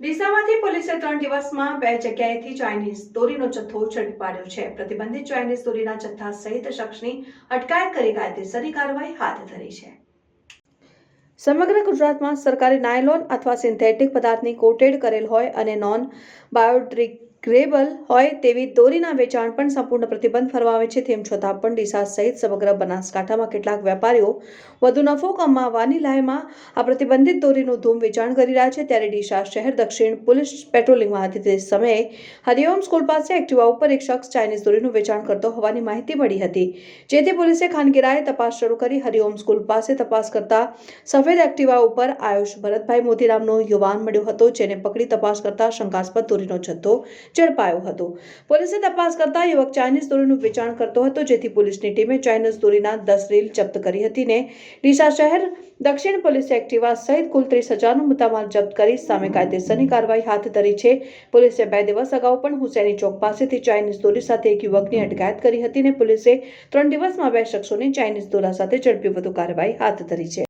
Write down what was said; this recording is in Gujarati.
ડીસામાંથી પોલીસે ત્રણ દિવસમાં બે જગ્યાએથી ચાઇનીઝ દોરીનો જથ્થો ઝડપી પાડ્યો છે. પ્રતિબંધિત ચાઇનીઝ દોરીના જથ્થા સહિત શખ્સની અટકાયત કરી કાયદેસરની કાર્યવાહી હાથ ધરી છે. સમગ્ર ગુજરાતમાં સરકારી નાયલોન અથવા સિન્થેટિક પદાર્થની કોટેડ કરેલ હોય અને નોન બાયોડિગ્રેબલ હોય તેવી દોરીના વેચાણ પણ સંપૂર્ણ પ્રતિબંધ ફરમાવે છે. તેમ છતાં પણ ડીસા સહિત સમગ્ર બનાસકાંઠામાં કેટલાક વેપારીઓ વધુ નફો કમાવાની લાયમાં આ પ્રતિબંધિત દોરીનું ધૂમ વેચાણ કરી રહ્યા છે. ત્યારે ડીસા શહેર દક્ષિણ પોલીસ પેટ્રોલિંગમાં હતી તે સમયે હરિઓમ સ્કૂલ પાસે એક્ટિવા ઉપર એક શખ્સ ચાઇનીઝ દોરીનું વેચાણ કરતો હોવાની માહિતી મળી હતી. જેથી પોલીસે ખાનગીરાએ તપાસ શરૂ કરી હરિઓમ સ્કૂલ પાસે તપાસ કરતા સફેદ એક્ટિવા ઉપર આયુષ ભરતભાઈ મોતીરામનો યુવાન મળ્યો હતો, જેને પકડી તપાસ કરતા શંકાસ્પદ દોરીનો જથ્થો ઝડપાયો હતો. પોલીસે તપાસ કરતા યુવક ચાઇનીઝ દોરીનું વેચાણ કરતો હતો, જેથી પોલીસની ટીમે ચાઇનીઝ દોરીના દસ રીલ જપ્ત કરી હતી ને ડીસા શહેર દક્ષિણ પોલીસે એક્ટિવા સહિત કુલ ત્રીસ હજારનો મુદ્દામાલ જપ્ત કરી સામે કાયદેસરની કાર્યવાહી હાથ ધરી છે. પોલીસે બે દિવસ અગાઉ પણ હુસેની ચોક પાસેથી ચાઇનીઝ દોરી સાથે એક યુવકની અટકાયત કરી હતી ને પોલીસે ત્રણ દિવસમાં બે શખ્સોને ચાઇનીઝ દોરા સાથે ઝડપી વધુ કાર્યવાહી હાથ ધરી છે.